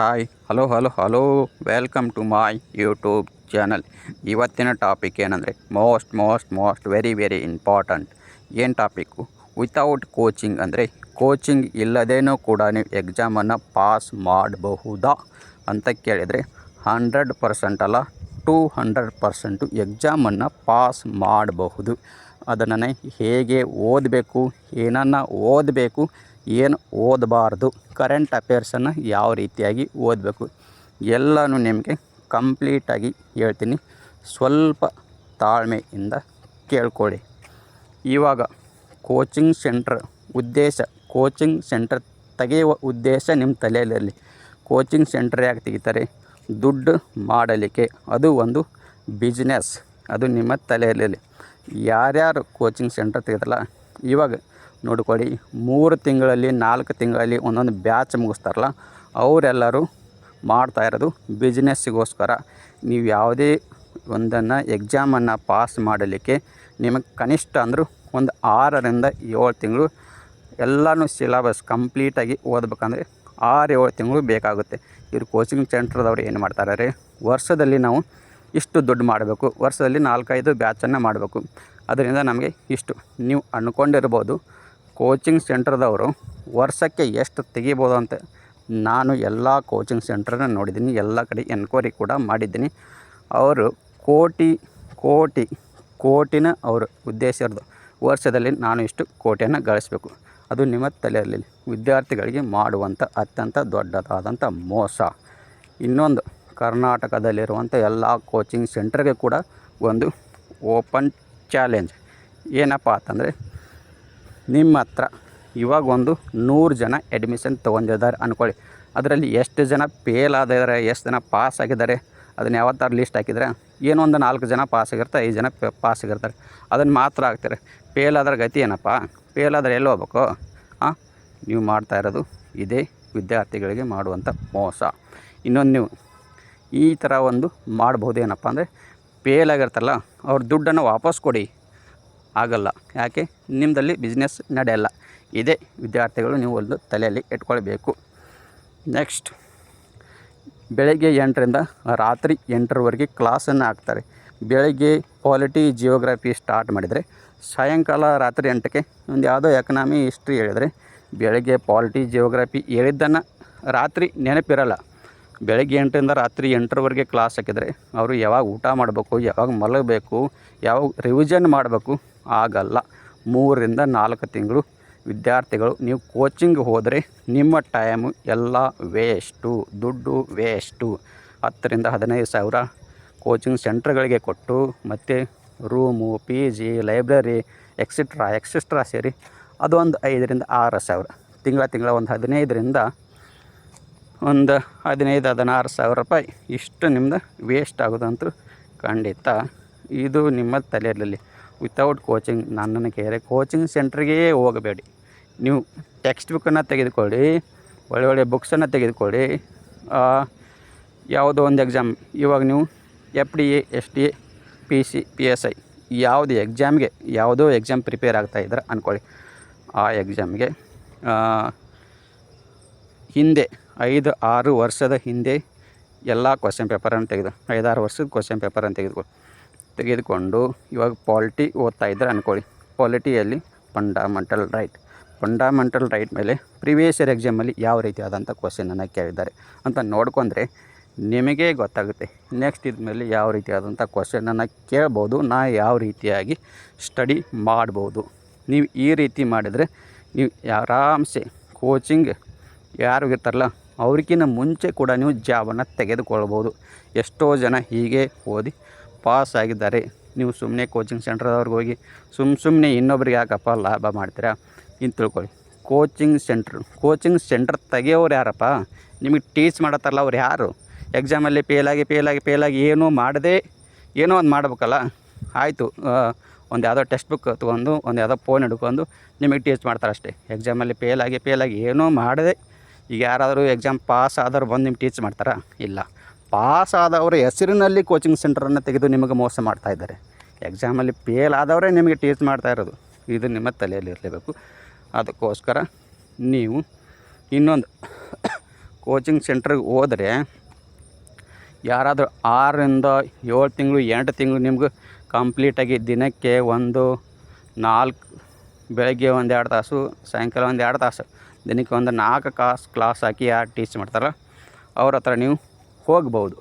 Hi hello hello hello welcome to my YouTube channel ಇವತ್ತಿನ topic ಏನಂದರೆ most most most very very important ಏನು topic without coaching ಅಂದರೆ coaching ಇಲ್ಲದೇನೂ ಕೂಡ ನೀವು ಎಕ್ಸಾಮನ್ನು ಪಾಸ್ ಮಾಡಬಹುದಾ? ಅಂತ ಕೇಳಿದರೆ ಹಂಡ್ರೆಡ್ ಪರ್ಸೆಂಟ್ ಅಲ್ಲ ಟೂ ಹಂಡ್ರೆಡ್ ಪರ್ಸೆಂಟು ಎಕ್ಸಾಮನ್ನು ಪಾಸ್ ಮಾಡಬಹುದು. ಅದನ್ನು ಹೇಗೆ ಓದಬೇಕು, ಏನನ್ನು ಓದಬೇಕು ಏನು ಓದಬಾರ್ದು. ಕರೆಂಟ್ ಅಫೇರ್ಸನ್ನು ಯಾವ ರೀತಿಯಾಗಿ ಓದಬೇಕು? ಎಲ್ಲನೂ ನಿಮಗೆ ಕಂಪ್ಲೀಟಾಗಿ ಹೇಳ್ತೀನಿ. ಸ್ವಲ್ಪ ತಾಳ್ಮೆಯಿಂದ ಕೇಳ್ಕೊಳ್ಳಿ. ಇವಾಗ ಕೋಚಿಂಗ್ ಸೆಂಟ್ರ್ ಉದ್ದೇಶ ಕೋಚಿಂಗ್ ಸೆಂಟ್ರ್ ತೆಗೆಯುವ ಉದ್ದೇಶ ನಿಮ್ಮ ತಲೆಯಲ್ಲಿರಲಿ. ಕೋಚಿಂಗ್ ಸೆಂಟ್ರ್ ಯಾಕೆ ತೆಗಿತಾರೆ? ದುಡ್ಡು ಮಾಡಲಿಕ್ಕೆ. ಅದು ಒಂದು ಬಿಸ್ನೆಸ್ ಅದು ನಿಮ್ಮ ತಲೆಯಲ್ಲಿರಲಿ. ಯಾರ್ಯಾರು ಕೋಚಿಂಗ್ ಸೆಂಟ್ರ್ ತೆಗೆದಲ್ಲ ಇವಾಗ ನೋಡ್ಕೊಳ್ಳಿ. ಮೂರು ತಿಂಗಳಲ್ಲಿ, ನಾಲ್ಕು ತಿಂಗಳಲ್ಲಿ ಒಂದೊಂದು ಬ್ಯಾಚ್ ಮುಗಿಸ್ತಾರಲ್ಲ, ಅವರೆಲ್ಲರೂ ಮಾಡ್ತಾ ಇರೋದು ಬಿಸ್ನೆಸ್ಸಿಗೋಸ್ಕರ ನೀವು ಯಾವುದೇ ಒಂದನ್ನು ಎಕ್ಸಾಮನ್ನು ಪಾಸ್ ಮಾಡಲಿಕ್ಕೆ ನಿಮಗೆ ಕನಿಷ್ಠ ಅಂದರೂ ಒಂದು ಆರರಿಂದ ಏಳು ತಿಂಗಳು ಎಲ್ಲನೂ ಸಿಲಬಸ್ ಕಂಪ್ಲೀಟಾಗಿ ಓದಬೇಕಂದ್ರೆ ಆರು ಏಳು ತಿಂಗಳು ಬೇಕಾಗುತ್ತೆ. ಇವರು ಕೋಚಿಂಗ್ ಸೆಂಟ್ರದವ್ರು ಏನು ಮಾಡ್ತಾರೆ ರೀ ವರ್ಷದಲ್ಲಿ ನಾವು ಇಷ್ಟು ದುಡ್ಡು ಮಾಡಬೇಕು, ವರ್ಷದಲ್ಲಿ ನಾಲ್ಕೈದು ಬ್ಯಾಚನ್ನು ಮಾಡಬೇಕು. ಅದರಿಂದ ನಮಗೆ ಇಷ್ಟು. ನೀವು ಅಂದ್ಕೊಂಡಿರ್ಬೋದು ಕೋಚಿಂಗ್ ಸೆಂಟ್ರದವರು ವರ್ಷಕ್ಕೆ ಎಷ್ಟು ತೆಗಿಬೋದು ಅಂತ ನಾನು ಎಲ್ಲ ಕೋಚಿಂಗ್ ಸೆಂಟ್ರನ್ನ ನೋಡಿದ್ದೀನಿ, ಎಲ್ಲ ಕಡೆ ಎನ್ಕ್ವೈರಿ ಕೂಡ ಮಾಡಿದ್ದೀನಿ. ಅವರು ಕೋಟಿ ಕೋಟಿ, ಕೋಟಿನ ಅವರು ಉದ್ದೇಶ ಇರೋದು. ವರ್ಷದಲ್ಲಿ ನಾನು ಇಷ್ಟು ಕೋಟಿಯನ್ನು ಗಳಿಸಬೇಕು. ಅದು ನಿಮ್ಮ ತಲೆಯಲ್ಲಿ ವಿದ್ಯಾರ್ಥಿಗಳಿಗೆ ಮಾಡುವಂಥ ಅತ್ಯಂತ ದೊಡ್ಡದಾದಂಥ ಮೋಸ. ಇನ್ನೊಂದು ಕರ್ನಾಟಕದಲ್ಲಿರುವಂಥ ಎಲ್ಲ ಕೋಚಿಂಗ್ ಸೆಂಟ್ರಿಗೆ ಕೂಡ ಒಂದು ಓಪನ್ ಚಾಲೆಂಜ್. ಏನಪ್ಪ ಅಂತಂದರೆ ನಿಮ್ಮ ಹತ್ರ ಇವಾಗ ಒಂದು ನೂರು ಜನ ಅಡ್ಮಿಷನ್ ತೊಗೊಂಡಿದ್ದಾರೆ ಅಂದ್ಕೊಳ್ಳಿ ಅದರಲ್ಲಿ ಎಷ್ಟು ಜನ ಫೇಲ್ ಆಗಿದ್ದಾರೆ, ಎಷ್ಟು ಜನ ಪಾಸ್ ಆಗಿದ್ದಾರೆ, ಅದನ್ನು ಯಾವತ್ತಾರು ಲಿಸ್ಟ್ ಹಾಕಿದರೆ ಏನೋ ಒಂದು ನಾಲ್ಕು ಜನ ಪಾಸ್ ಆಗಿರ್ತಾರೆ ಐದು ಜನ ಪಾಸ್ ಆಗಿರ್ತಾರೆ. ಅದನ್ನು ಮಾತ್ರ ಆಗ್ತಾರೆ ಫೇಲ್ ಆದ್ರೆ ಗತಿ ಏನಪ್ಪ? ಫೇಲ್ ಆದರೆ ಎಲ್ಲಿ ಹೋಗ್ಬೇಕು? ಹಾಂ ನೀವು ಮಾಡ್ತಾ ಇರೋದು ಇದೇ ವಿದ್ಯಾರ್ಥಿಗಳಿಗೆ ಮಾಡುವಂಥ ಮೋಸ. ಇನ್ನೊಂದು ನೀವು ಈ ಥರ ಒಂದು ಮಾಡ್ಬೋದೇನಪ್ಪ ಅಂದರೆ ಫೇಲ್ ಆಗಿರ್ತಾರಲ್ಲ, ಅವ್ರ ದುಡ್ಡನ್ನು ವಾಪಸ್ ಕೊಡಿ. ಆಗಲ್ಲ. ಯಾಕೆ? ನಿಮ್ಮದಲ್ಲಿ ಬಿಸ್ನೆಸ್ ನಡೆಯಲ್ಲ ಇದೇ ವಿದ್ಯಾರ್ಥಿಗಳು ನೀವು ಒಂದು ತಲೆಯಲ್ಲಿ ಇಟ್ಕೊಳ್ಬೇಕು. ನೆಕ್ಸ್ಟ್ ಬೆಳಗ್ಗೆ ಎಂಟರಿಂದ ರಾತ್ರಿ ಎಂಟರವರೆಗೆ ಕ್ಲಾಸನ್ನು ಹಾಕ್ತಾರೆ. ಬೆಳಗ್ಗೆ ಪಾಲಿಟಿ ಜಿಯೋಗ್ರಫಿ ಸ್ಟಾರ್ಟ್ ಮಾಡಿದರೆ ಸಾಯಂಕಾಲ ರಾತ್ರಿ ಎಂಟಕ್ಕೆ ಒಂದು ಯಾವುದೋ ಎಕನಾಮಿ ಹಿಸ್ಟ್ರಿ ಹೇಳಿದರೆ ಬೆಳಗ್ಗೆ ಪಾಲಿಟಿ ಜಿಯೋಗ್ರಫಿ ಹೇಳಿದ್ದನ್ನು ರಾತ್ರಿ ನೆನಪಿರಲ್ಲ. ಬೆಳಗ್ಗೆ ಎಂಟರಿಂದ ರಾತ್ರಿ ಎಂಟರವರೆಗೆ ಕ್ಲಾಸ್ ಹಾಕಿದರೆ ಅವರು ಯಾವಾಗ ಊಟ ಮಾಡಬೇಕು, ಯಾವಾಗ ಮಲಗಬೇಕು, ಯಾವಾಗ ರಿವಿಷನ್ ಮಾಡಬೇಕು ಆಗಲ್ಲ. ಮೂರರಿಂದ ನಾಲ್ಕು ತಿಂಗಳು ವಿದ್ಯಾರ್ಥಿಗಳು, ನೀವು ಕೋಚಿಂಗ್ ಹೋದರೆ ನಿಮ್ಮ ಟೈಮು ಎಲ್ಲ ವೇಸ್ಟು ದುಡ್ಡು ವೇಸ್ಟು ಹತ್ತರಿಂದ ಹದಿನೈದು ಸಾವಿರ ಕೋಚಿಂಗ್ ಸೆಂಟ್ರ್ಗಳಿಗೆ ಕೊಟ್ಟು ಮತ್ತು room P G library etcetera etcetera ಸೇರಿ ಅದೊಂದು ಐದರಿಂದ ಆರು ಸಾವಿರ. ತಿಂಗಳ ತಿಂಗಳ ಒಂದು ಹದಿನೈದರಿಂದ ಒಂದು ಹದಿನೈದು, ಹದಿನಾರು ಸಾವಿರ ರೂಪಾಯಿ ಇಷ್ಟು ನಿಮ್ದು ವೇಸ್ಟ್ ಆಗೋದಂತೂ ಖಂಡಿತ. ಇದು ನಿಮ್ಮ ತಲೆಯಲ್ಲಿ. ವಿತೌಟ್ ಕೋಚಿಂಗ್ ನನ್ನನ್ನು ಕೇರೆ ಕೋಚಿಂಗ್ ಸೆಂಟ್ರಿಗೆ ಹೋಗಬೇಡಿ. ನೀವು ಟೆಕ್ಸ್ಟ್ ಬುಕ್ಕನ್ನು ತೆಗೆದುಕೊಳ್ಳಿ, ಒಳ್ಳೆ ಬುಕ್ಸನ್ನು ತೆಗೆದುಕೊಳ್ಳಿ ಯಾವುದೋ ಒಂದು ಎಕ್ಸಾಮ್ ಇವಾಗ ನೀವು F D A S D A P C P S I ಯಾವುದು ಎಕ್ಸಾಮ್ಗೆ ಯಾವುದೋ ಎಕ್ಸಾಮ್ ಪ್ರಿಪೇರ್ ಆಗ್ತಾ ಇದ್ದಾರೆ ಅಂದ್ಕೊಳ್ಳಿ ಆ ಎಕ್ಸಾಮ್ಗೆ ಹಿಂದೆ ಐದು, ಆರು ವರ್ಷದ ಹಿಂದೆ ಎಲ್ಲ ಕ್ವಶನ್ ಪೇಪರನ್ನು ತೆಗೆದು, ಐದಾರು ವರ್ಷದ ಕ್ವಶನ್ ಪೇಪರನ್ನು ತೆಗೆದುಕೊ ತೆಗೆದುಕೊಂಡು ಇವಾಗ ಪಾಲಿಟಿ ಓದ್ತಾ ಇದ್ದರೆ ಅಂದ್ಕೊಳ್ಳಿ ಪಾಲಿಟಿಯಲ್ಲಿ ಫಂಡಾಮೆಂಟಲ್ ರೈಟ್ ಫಂಡಾಮೆಂಟಲ್ ರೈಟ್ ಮೇಲೆ ಪ್ರಿವಿಯಸ್ ಇಯರ್ ಎಕ್ಸಾಮಲ್ಲಿ ಯಾವ ರೀತಿಯಾದಂಥ ಕ್ವಶನನ್ನು ಕೇಳಿದ್ದಾರೆ ಅಂತ ನೋಡ್ಕೊಂಡ್ರೆ ನಿಮಗೆ ಗೊತ್ತಾಗುತ್ತೆ. ನೆಕ್ಸ್ಟ್ ಇದ್ಮೇಲೆ ಯಾವ ರೀತಿಯಾದಂಥ ಕ್ವಶನನ್ನು ಕೇಳ್ಬೋದು, ನಾ ಯಾವ ರೀತಿಯಾಗಿ ಸ್ಟಡಿ ಮಾಡ್ಬೋದು. ನೀವು ಈ ರೀತಿ ಮಾಡಿದರೆ ನೀವು ಆರಾಮ್ಸೆ ಕೋಚಿಂಗ್ ಯಾರು ಇರ್ತಾರಲ್ಲ ಅವ್ರಿಗಿಂತ ಮುಂಚೆ ಕೂಡ ನೀವು ಜಾಬನ್ನು ತೆಗೆದುಕೊಳ್ಬೋದು. ಎಷ್ಟೋ ಜನ ಹೀಗೆ ಓದಿ ಪಾಸ್ ಆಗಿದ್ದಾರೆ. ನೀವು ಸುಮ್ಮನೆ ಕೋಚಿಂಗ್ ಸೆಂಟ್ರದವ್ರಿಗೆ ಹೋಗಿ ಸುಮ್ಮ ಸುಮ್ಮನೆ ಇನ್ನೊಬ್ರಿಗೆ ಯಾಕಪ್ಪ ಲಾಭ ಮಾಡ್ತೀರಾ ಇನ್ನು ತಿಳ್ಕೊಳ್ಳಿ. ಕೋಚಿಂಗ್ ಸೆಂಟ್ರ್ ಕೋಚಿಂಗ್ ಸೆಂಟ್ರ್ ತೆಗೆಯೋರು ಯಾರಪ್ಪ? ನಿಮಗೆ ಟೀಚ್ ಮಾಡತ್ತಲ್ಲ ಅವ್ರು ಯಾರು? ಎಕ್ಸಾಮಲ್ಲಿ ಫೇಲಾಗಿ ಫೇಲಾಗಿ ಫೇಲಾಗಿ ಏನೂ ಮಾಡದೆ ಏನೋ ಒಂದು ಮಾಡ್ಬೇಕಲ್ಲ? ಆಯಿತು ಒಂದು ಯಾವುದೋ ಟೆಕ್ಸ್ಟ್ ಬುಕ್ ತೊಗೊಂಡು, ಒಂದು ಯಾವುದೋ ಫೋನ್ ಹಿಡ್ಕೊಂಡು ನಿಮಗೆ ಟೀಚ್ ಮಾಡ್ತಾರೆ ಅಷ್ಟೇ. ಎಕ್ಸಾಮಲ್ಲಿ ಫೇಲಾಗಿ ಫೇಲಾಗಿ ಏನೂ ಮಾಡದೆ ಈಗ ಯಾರಾದರೂ ಎಕ್ಸಾಮ್ ಪಾಸ್ ಆದವ್ರು ಬಂದು ನಿಮ್ಗೆ ಟೀಚ್ ಮಾಡ್ತಾರಾ? ಇಲ್ಲ. ಪಾಸ್ ಆದವರ ಹೆಸರಿನಲ್ಲಿ ಕೋಚಿಂಗ್ ಸೆಂಟ್ರನ್ನು ತೆಗೆದು ನಿಮಗೆ ಮೋಸ ಮಾಡ್ತಾ ಇದ್ದಾರೆ. ಎಕ್ಸಾಮಲ್ಲಿ ಫೇಲ್ ಆದವರೇ ನಿಮಗೆ ಟೀಚ್ ಮಾಡ್ತಾ ಇರೋದು. ಇದು ನಿಮ್ಮ ತಲೆಯಲ್ಲಿ ಇರಲೇಬೇಕು. ಅದಕ್ಕೋಸ್ಕರ ನೀವು ಇನ್ನೊಂದು ಕೋಚಿಂಗ್ ಸೆಂಟ್ರಿಗೆ ಹೋದರೆ ಯಾರಾದರೂ ಆರರಿಂದ ಏಳು ತಿಂಗಳು, ಎಂಟು ತಿಂಗಳು ನಿಮ್ಗೆ ಕಂಪ್ಲೀಟಾಗಿ ದಿನಕ್ಕೆ ಒಂದು ನಾಲ್ಕು, ಬೆಳಗ್ಗೆ ಒಂದು ಎರಡು ತಾಸು, ಸಾಯಂಕಾಲ ಒಂದು ಎರಡು ತಾಸು, ದಿನಕ್ಕೆ ಒಂದು ನಾಲ್ಕು ಕಾಸು ಕ್ಲಾಸ್ ಹಾಕಿ ಯಾರು ಟೀಚ್ ಮಾಡ್ತಾರೋ ಅವ್ರ ಹತ್ರ ನೀವು ಹೋಗ್ಬೋದು.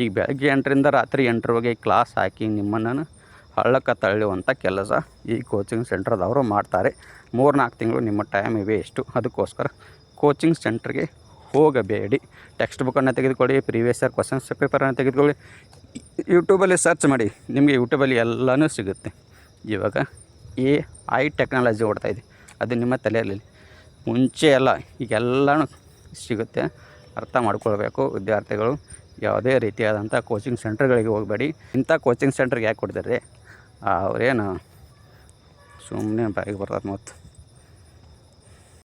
ಈಗ ಬೆಳಗ್ಗೆ ಎಂಟರಿಂದ ರಾತ್ರಿ ಎಂಟರವರೆಗೆ ಕ್ಲಾಸ್ ಹಾಕಿ ನಿಮ್ಮನ್ನು ಹಳ್ಳಕ್ಕೆ ತಳ್ಳುವಂಥ ಕೆಲಸ ಈ ಕೋಚಿಂಗ್ ಸೆಂಟ್ರದವರು ಮಾಡ್ತಾರೆ. ಮೂರು ನಾಲ್ಕು ತಿಂಗಳು ನಿಮ್ಮ ಟೈಮ್ ವೇಸ್ಟು ಅದಕ್ಕೋಸ್ಕರ ಕೋಚಿಂಗ್ ಸೆಂಟ್ರಿಗೆ ಹೋಗಬೇಡಿ. ಟೆಕ್ಸ್ಟ್ ಬುಕ್ಕನ್ನು ತೆಗೆದುಕೊಳ್ಳಿ ಪ್ರೀವಿಯಸ್ ಇಯರ್ ಕ್ವಶನ್ಸ್ ಪೇಪರನ್ನು ತೆಗೆದುಕೊಳ್ಳಿ. ಯೂಟ್ಯೂಬಲ್ಲಿ ಸರ್ಚ್ ಮಾಡಿ, ನಿಮಗೆ ಯೂಟ್ಯೂಬಲ್ಲಿ ಎಲ್ಲನೂ ಸಿಗುತ್ತೆ. ಇವಾಗ ಎ ಐ ಟೆಕ್ನಾಲಜಿ ಓಡ್ತಾಯಿದೆ ಅದು ನಿಮ್ಮ ತಲೆಯಲ್ಲಿ ಮುಂಚೆ ಎಲ್ಲ ಈಗೆಲ್ಲನೂ ಸಿಗುತ್ತೆ. ಅರ್ಥ ಮಾಡ್ಕೊಳ್ಬೇಕು. ವಿದ್ಯಾರ್ಥಿಗಳು ಯಾವುದೇ ರೀತಿಯಾದಂಥ ಕೋಚಿಂಗ್ ಸೆಂಟ್ರ್ಗಳಿಗೆ ಹೋಗಬೇಡಿ. ಇಂಥ ಕೋಚಿಂಗ್ ಸೆಂಟ್ರಿಗೆ ಯಾಕೆ ಕೊಡ್ತಾರೆ? ಅವರೇನು ಸುಮ್ಮನೆ ಬಾಯಿಗೆ ಬರ್ತದೆ ಮತ್ತು